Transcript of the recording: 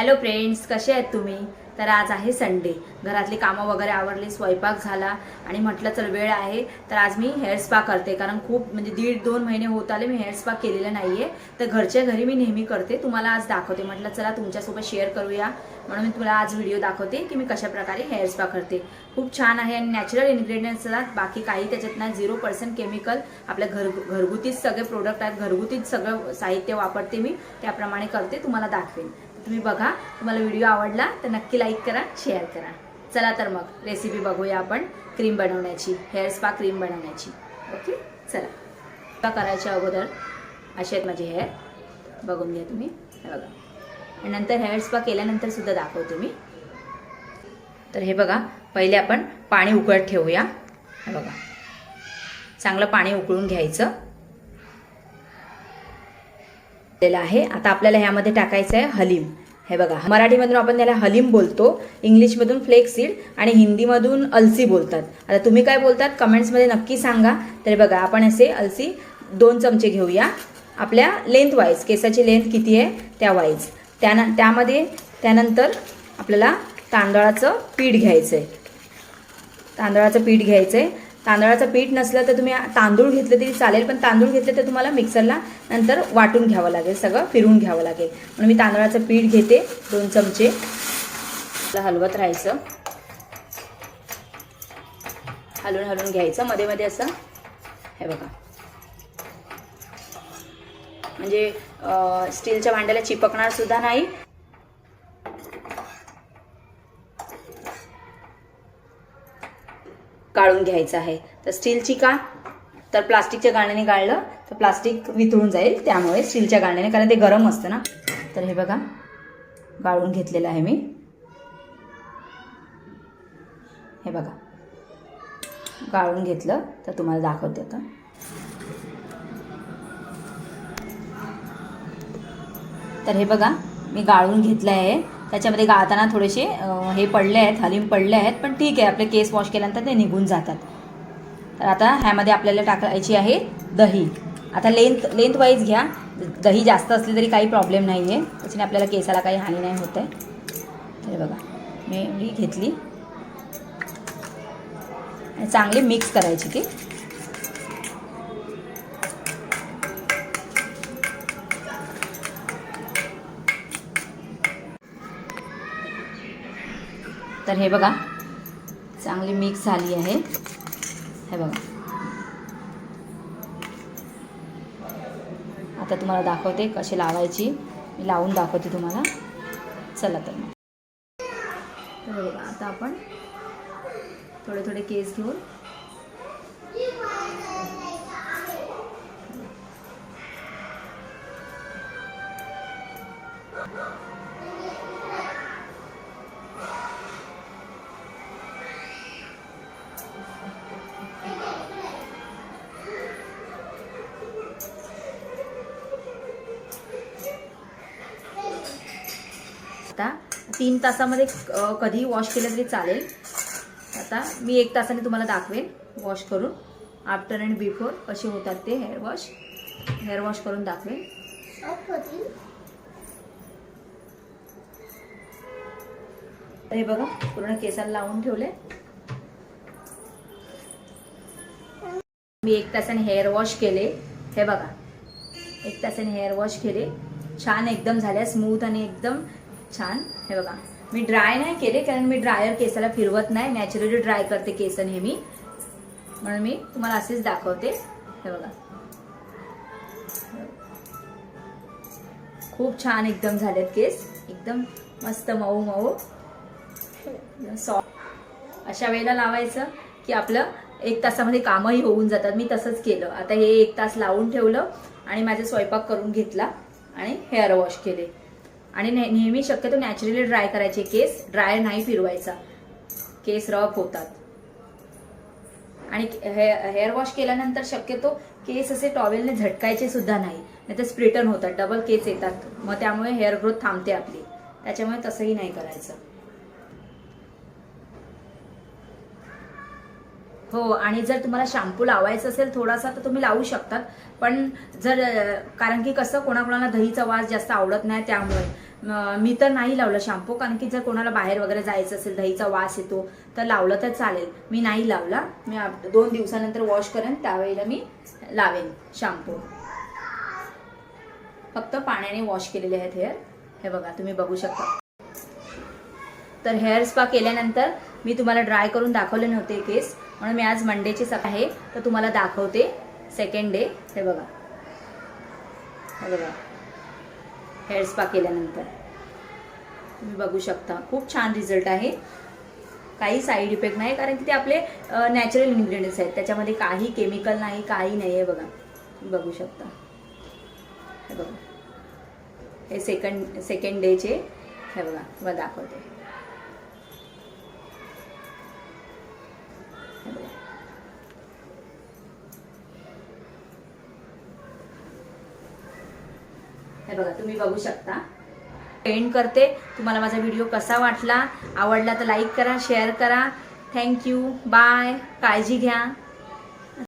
Hello friends कसे आहेत तुम्ही? तर आज आहे संडे घरातली कामं वगैरे आवडली स्वयंपाक झाला आणि म्हटलं चल वेळ आहे. तर आज मी हेअर स्पा करते. कारण खूप म्हणजे दीड दोन महिने होत आले मी हेअर स्पा केलेलं आहे तर घरच्या घरी मी नेहमी करते. तुम्हाला आज दाखवते. म्हटलं चला तुमच्यासोबत शेअर करूया. म्हणून मी तुम्हाला आज व्हिडिओ दाखवते की मी कशा प्रकारे हेअर स्पा करते. खूप छान आहे आणि नॅचरल इन्ग्रेडियंट्स असतात बाकी काही त्याच्यात नाही झिरो पर्सेंट केमिकल आपल्या घर घरगुतीच सगळे प्रोडक्ट आहेत. घरगुतीच सगळं साहित्य वापरते मी. त्याप्रमाणे करते. तुम्हाला दाखवेन. तुम्ही बघा तुम्हाला व्हिडिओ आवडला तर नक्की लाईक करा शेअर करा. चला तर मग रेसिपी बघूया आपण क्रीम बनवण्याची हेअर स्पा क्रीम बनवण्याची. ओके चला. स्पा करायच्या अगोदर असे आहेत माझे हेअर बघून घ्या तुम्ही. हे बघा. आणि नंतर हेअर स्पा केल्यानंतर सुद्धा दाखवते मी. तर हे बघा पहिले आपण पाणी उकळत ठेवूया. हे बघा. चांगलं पाणी उकळून घ्यायचं. दिलेलं आहे. आता आपल्याला ह्यामध्ये टाकायचं आहे हलीम. हे बघा मराठीमधून आपण त्याला हलीम बोलतो इंग्लिशमधून फ्लेक्स सीड आणि हिंदीमधून अलसी बोलतात. आता तुम्ही काय बोलतात? कमेंट्समध्ये नक्की सांगा. तर बघा आपण असे अलसी दोन चमचे घेऊया. आपल्या लेंथ वाईज केसाची लेंथ किती आहे? त्या वाईज त्यान त्यामध्ये त्यानंतर आपल्याला तांदळाचं पीठ घ्यायचं आहे तांदळाचं पीठ घ्यायचं आहे तांदळाचं पीठ नसलं तर तुम्ही तांदूळ घेतलं तरी चालेल पण तांदूळ घेतले तर तुम्हाला मिक्सरला नंतर वाटून घ्यावं लागेल सगळं फिरून घ्यावं लागेल. म्हणून मी तांदळाचं पीठ घेते दोन चमचे. हलवत राहायचं. हलवून हलवून घ्यायचं. मध्ये मध्ये असं हे बघा. म्हणजे स्टीलच्या भांड्याला चिपकणार सुद्धा नाही. गाळून घ्यायचं आहे. तर स्टीलची का? तर प्लास्टिकच्या गाळण्याने गाळलं तर प्लास्टिक वितळून जाईल त्यामुळे स्टीलच्या गाळण्याने कारण ते गरम असतं ना. तर हे बघा गाळून घेतलेलं आहे मी. हे बघा गाळून घेतलं तर तुम्हाला दाखवते आता. तर हे बघा मी गाळून घेतलं आहे त्याच्यामध्ये गाळताना थोडेसे हे पडले आहेत हलीम पडले आहेत पण ठीक आहे आपले केस वॉश केल्यानंतर ते निघून जातात. तर आता ह्यामध्ये आपल्याला टाकायची आहे दही. आता लेंथ लेंथ वाईज घ्या. दही जास्त असली तरी काही प्रॉब्लेम नाही आहे त्याच्याने आपल्याला केसाला काही हानी नाही होत आहे. तर बघा मी घेतली. चांगली मिक्स करायची ती. तर हे बघा चांगली मिक्स झाली आहे. हे बघा. आता तुम्हाला दाखवते कशी लावायची. मी लावून दाखवते तुम्हाला. चला तर मग. तर हे बघा आता आपण थोडे थोडे केस घेऊन आता. तीन तासामध्ये कधी कधीही वॉश केलं तरी चालेल. आता मी एक तासाने तुम्हाला दाखवेन वॉश करून. आफ्टर अँड बिफोर कसे होतात ते हेअर वॉश हेअर वॉश करून दाखवेन. तर हे बघा पूर्ण केसाला लावून ठेवले. मी एक तासाने हेअर वॉश केले. हे बघा. एक तासाने हेअर वॉश केले. छान एकदम झाल्या स्मूथ आणि एकदम छान. हे बघा. मी ड्राय नाही केले कारण मी ड्रायर केसाला फिरवत नाही. नॅचरली ड्राय करते केस नेहमी. म्हणून मी तुम्हाला असेच दाखवते. हे बघा. खूप छान एकदम झालेत केस. एकदम मस्त मऊ मऊ. सॉफ्ट अशा वेळेला लावायचं की आपलं एक तासामध्ये कामही होऊन जातात. मी तसंच केलं. आता हे एक तास लावून ठेवलं आणि माझा स्वयंपाक करून घेतला आणि हेअर वॉश केले. आणि ने- नेहमी शक्यतो नॅचरली ड्राय करायचे. केस ड्राय नाही फिरवायचा. केस रफ होतात. आणि हेअर वॉश केल्यानंतर शक्यतो केस असे टॉवेलने झटकायचे सुद्धा नाही. नाही तर स्प्लिटन होतात. डबल केस येतात. मग त्यामुळे हेअर ग्रोथ थांबते आपली. त्याच्यामुळे तसंही नाही करायचं. हो आणि जर तुम्हाला शॅम्पू लावायचा असेल थोडासा तर तुम्ही लावू शकतात. पण जर कारण की कसं कोणाकोणाला दहीचा वास जास्त आवडत नाही त्यामुळे. मी तर नाही लावलं शॅम्पू कारण की जर कोणाला बाहेर वगैरे जायचं असेल दहीचा वास येतो तर लावलं तर चालेल. मी नाही लावला. मी दोन दिवसानंतर वॉश करेन त्यावेळेला मी लावेन शॅम्पू फक्त पाण्याने वॉश केलेले आहेत हेअर हे बघा तुम्ही बघू शकता. तर हेअर स्पा केल्यानंतर मी तुम्हाला ड्राय करून दाखवले नव्हते केस म्हणून मी आज मंडेची सकाळ आहे तर तुम्हाला दाखवते सेकंड डे हे बघा. हे बघा. हेअर स्पा केल्यानंतर. तुम्ही बघू शकता. खूप छान रिझल्ट आहे. काही साईड इफेक्ट नाही कारण की ते आपले नॅचरल इन्ग्रेडियंट्स आहेत. त्याच्यामध्ये काही केमिकल नाही काही नाही आहे बघा. तुम्ही बघू शकता. हे बघा. हे सेकंड सेकंड डेचे हे बघा. तुम्हाला दाखवते. हे बघा तुम्ही बघू शकता. एंड करते. तुम्हाला माझा व्हिडिओ कसा वाटला? आवडला तर लाईक करा शेअर करा. थँक्यू बाय काळजी घ्या.